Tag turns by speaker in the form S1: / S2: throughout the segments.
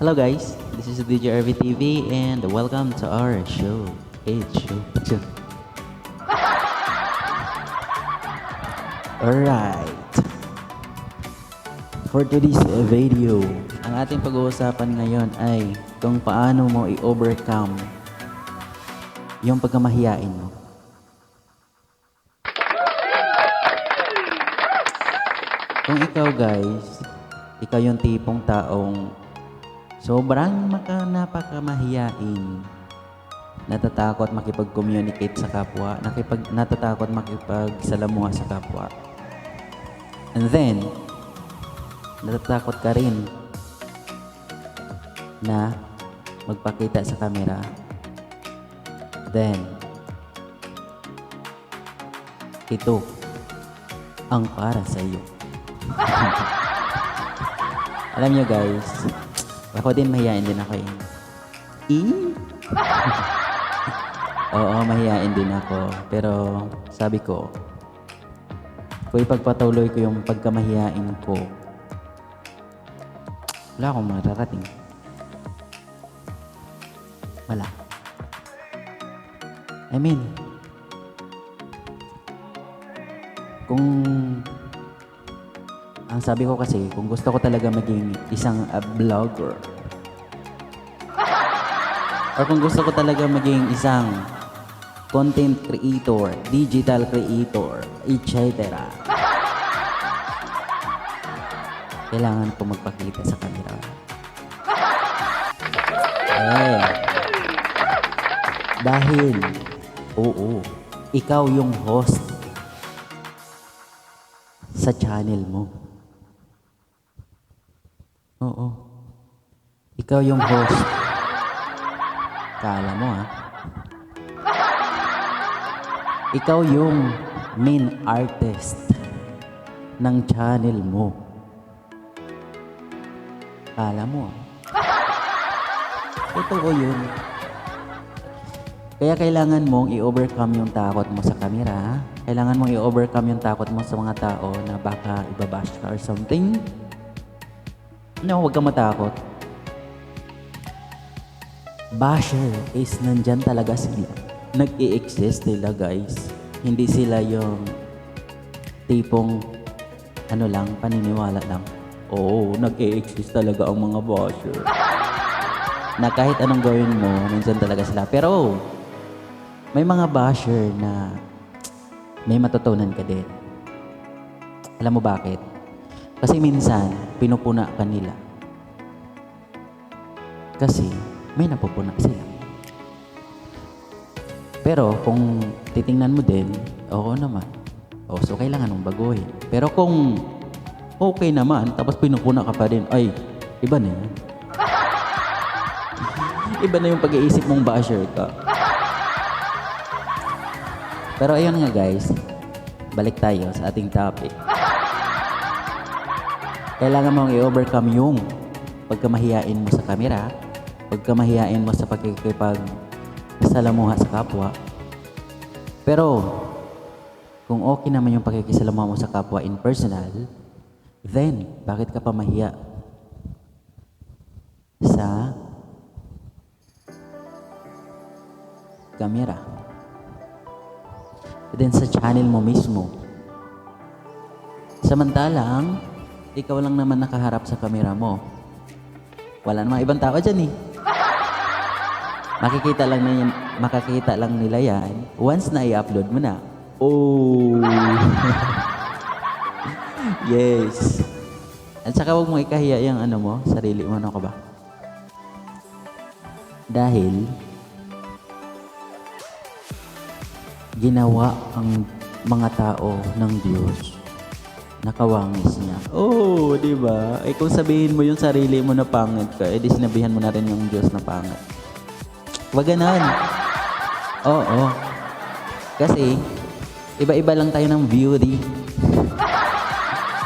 S1: Hello guys, this is DJ RV TV and welcome to our show. Show. show. Alright. For today's video, ang ating pag-uusapan ngayon ay kung paano mo i-overcome yung pagkamahiyain mo. Kung ikaw guys, ikaw yung tipong taong sobrang maka, napakamahiyain, natatakot makipag-communicate sa kapwa, nakipag, natatakot makipagsalamuha sa kapwa. And then, natatakot ka rin na magpakita sa camera. Then, ito ang para sa iyo. Alam nyo guys, ako din mahihain din ako eh. E? Oo, mahihain din ako. Pero sabi ko, kung ipagpatuloy ko yung pagkamahihain ko, wala akong mararating. Wala. I mean, kung ang sabi ko kasi, kung gusto ko talaga maging isang uh, vlogger, or kung gusto ko talaga maging isang content creator, digital creator, etc. Kailangan ko magpakita sa camera. Eh. Dahil, oo, ikaw yung host sa channel mo. Oo. Ikaw yung host. Kala mo ha. Ikaw yung main artist ng channel mo. Kala mo ha. Totoo yun. Kaya kailangan mong i-overcome yung takot mo sa camera. Kailangan mong i-overcome yung takot mo sa mga tao na baka ibabash ka or something. No, huwag kang matakot. Basher is nandyan talaga sila. Nag-i-exist sila, guys. Hindi sila yung tipong ano lang, paniniwala lang. Oo, nag-i-exist talaga ang mga basher. na kahit anong gawin mo, nandyan talaga sila. Pero, may mga basher na may matutunan ka din. Alam mo bakit? Kasi minsan, pinupuna ka nila. Kasi, may napupuna sila. Pero kung titingnan mo din, oo naman. O, so kailangan mong baguhin. Pero kung okay naman, tapos pinupuna ka pa rin, ay, iba na yan. iba na yung pag-iisip mong basher ka. Pero ayun nga guys, balik tayo sa ating topic kailangan mong i-overcome yung pagkamahiyain mo sa camera, pagkamahiyain mo sa pagkikipag salamuha sa kapwa. Pero, kung okay naman yung pagkikisalamuha mo sa kapwa in personal, then, bakit ka pa mahiya sa camera? Then, sa channel mo mismo. Samantalang, ikaw lang naman nakaharap sa camera mo. Wala namang ibang tao dyan eh. Makikita lang na yan, makakita lang nila yan once na i-upload mo na. Oh! yes. At saka huwag mo ikahiya yung ano mo, sarili mo, ano ka ba? Dahil, ginawa ang mga tao ng Diyos nakawangis niya. Oh, di ba? Eh kung sabihin mo yung sarili mo na pangit ka, edi sinabihan mo na rin yung Diyos na pangit. Wag ganon. Oo. Kasi, iba-iba lang tayo ng beauty.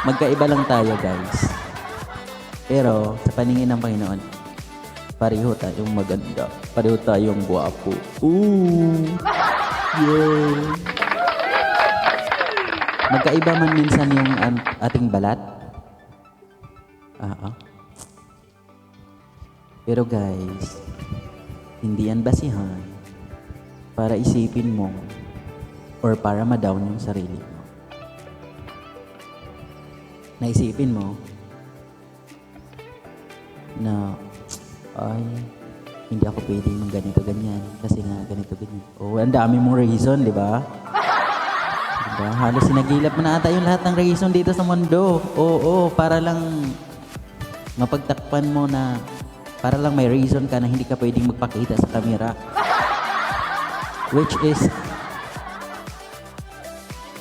S1: Magkaiba lang tayo, guys. Pero, sa paningin ng Panginoon, pareho tayong maganda. Pareho tayong guwapo. Ooh! Yeah! Magkaiba man minsan yung ating balat. Oo. Pero guys, hindi yan basihan para isipin mo or para ma-down yung sarili mo. Naisipin mo na ay hindi ako pwede ng ganito ganyan kasi nga ganito ganyan. Oh, ang dami mong reason, di ba? Diba? Halos sinagilap na ata yung lahat ng reason dito sa mundo. Oo, para lang mapagtakpan mo na para lang may reason ka na hindi ka pwedeng magpakita sa camera. Which is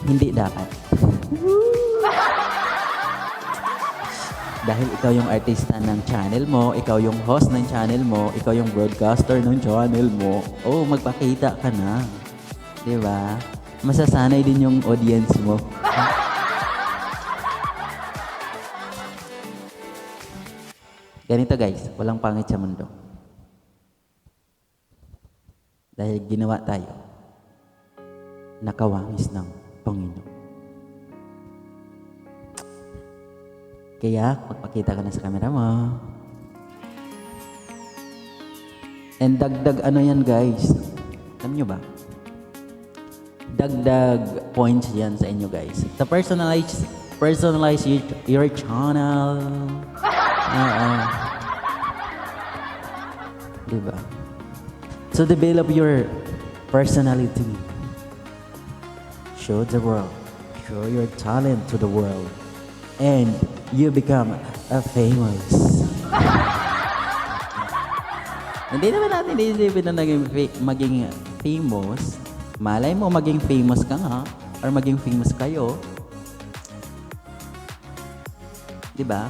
S1: hindi dapat. Dahil ikaw yung artista ng channel mo, ikaw yung host ng channel mo, ikaw yung broadcaster ng channel mo, oh, magpakita ka na. ba? Masasanay din yung audience mo. Ganito guys, walang pangit sa mundo. Dahil ginawa tayo, nakawangis ng Panginoon. Kaya, magpakita ka na sa camera mo. And dagdag ano yan guys? Alam nyo ba? Dagdag points yan sa inyo guys. To personalize, personalize your, your channel. Oo. Diba? To develop your personality. Show the world. Show your talent to the world. And you become a famous. Hindi naman natin iisipin na naging fa- maging famous. Malay mo maging famous ka nga or maging famous kayo. 'Di ba?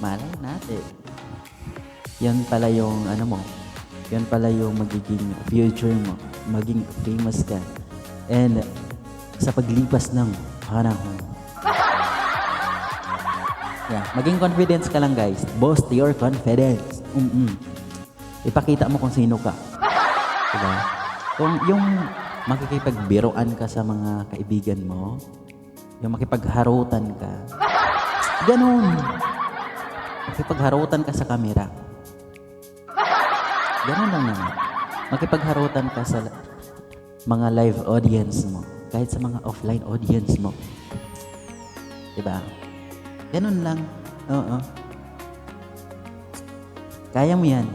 S1: Malay natin. Yan pala yung ano mo. Yan pala yung magiging future mo. Maging famous ka. And sa paglipas ng panahon. Yeah, maging confidence ka lang guys. Boost your confidence. Mm-mm. Ipakita mo kung sino ka. Diba? Kung yung makikipagbiroan ka sa mga kaibigan mo, yung makipagharutan ka, ganun. Makipagharutan ka sa kamera. Ganun lang naman. Makipagharutan ka sa mga live audience mo. Kahit sa mga offline audience mo. Diba? Ganun lang. Oo. Kaya mo yan.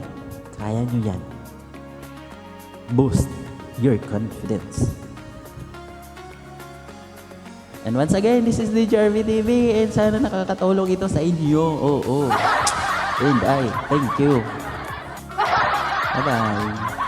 S1: Kaya nyo yan. Boost your confidence. And once again, this is DJ RV TV and sana nakakatulong ito sa inyo. Oo. And I thank you. Bye-bye.